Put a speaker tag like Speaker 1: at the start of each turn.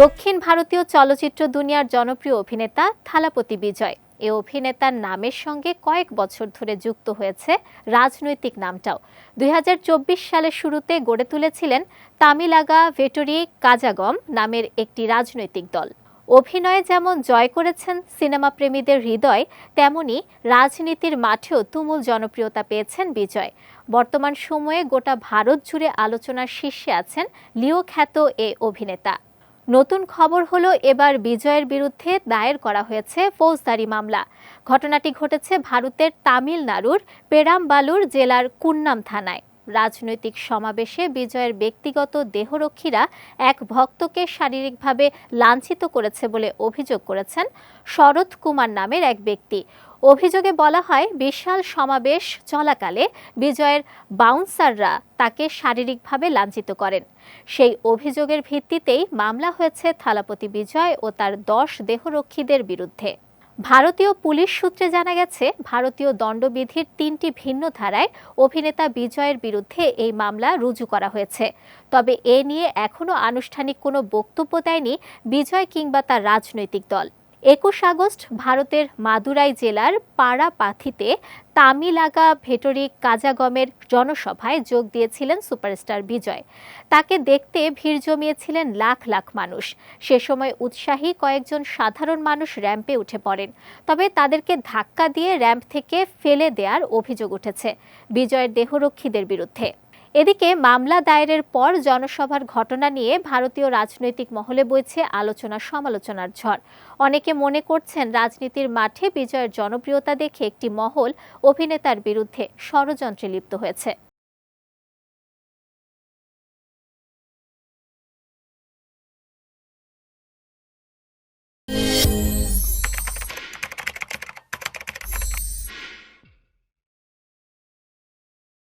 Speaker 1: দক্ষিণ ভারতীয় চলচ্চিত্র দুনিয়ার জনপ্রিয় অভিনেতা থালাপতি বিজয়। এ অভিনেতার নামের সঙ্গে কয়েক বছর ধরে যুক্ত হয়েছে রাজনৈতিক নামটাও। দুই হাজার চব্বিশ সালের শুরুতে গড়ে তুলেছিলেন তামিলাগা ভেটরি কাজাগম নামের একটি রাজনৈতিক দল। অভিনয়ে যেমন জয় করেছেন সিনেমা প্রেমীদের হৃদয়, তেমনি রাজনীতির মাঠেও তুমুল জনপ্রিয়তা পেয়েছেন বিজয়। বর্তমান সময়ে গোটা ভারত জুড়ে আলোচনার শীর্ষে আছেন লিও খ্যাত এ অভিনেতা। নতুন খবর হলো এবার বিজয়ের বিরুদ্ধে দায়ের করা হয়েছে ফৌজদারি মামলা। ঘটনাটি ঘটেছে ভারতের তামিলনাড়ুর পেরামবালুর জেলার কুন্নাম থানায়। রাজনৈতিক সমাবেশে বিজয়ের ব্যক্তিগত দেহরক্ষীরা এক ভক্তকে শারীরিকভাবে লাঞ্ছিত করেছে বলে অভিযোগ করেছেন শরৎ কুমার নামের এক ব্যক্তি। অভিযোগে বলা হয়, বিশাল সমাবেশ চলাকালে বিজয়ের বাউন্সাররা তাকে শারীরিকভাবে লাঞ্ছিত করেন। সেই অভিযোগের ভিত্তিতেই মামলা হয়েছে থালাপতি বিজয় ও তার দশ দেহরক্ষীদের বিরুদ্ধে। ভারতীয় পুলিশ সূত্রে জানা গেছে, ভারতীয় দণ্ডবিধির তিনটি ভিন্ন ধারায় অভিনেতা বিজয়ের বিরুদ্ধে এই মামলা রুজু করা হয়েছে। তবে এ নিয়ে এখনও আনুষ্ঠানিক কোনো বক্তব্য দেয়নি বিজয় কিংবা তার রাজনৈতিক দল। একুশ আগস্ট ভারতের মাদুরাই জেলার পাড়াপাথিতে তামিলাগা ভেটরি কাজাগমের জনসভায় যোগ দিয়েছিলেন সুপারস্টার বিজয়। তাকে দেখতে ভিড় জমিয়েছিলেন লাখ লাখ মানুষ। সে সময় উৎসাহী কয়েকজন সাধারণ মানুষ র্যাম্পে উঠে পড়েন। তবে তাদেরকে ধাক্কা দিয়ে র্যাম্প থেকে ফেলে দেওয়ার অভিযোগ উঠেছে। বিজয়ের দেহরক্ষীদের বিরুদ্ধে। এদিকে মামলা দায়েরের পর জনসভার ঘটনা নিয়ে ভারতীয় রাজনৈতিক মহলে বইছে আলোচনা সমালোচনার ঝড়। অনেকে মনে করছেন রাজনীতির মাঠে বিজয়ের জনপ্রিয়তা দেখে একটি মহল অভিনেতার বিরুদ্ধে ষড়যন্ত্রে লিপ্ত হয়েছে।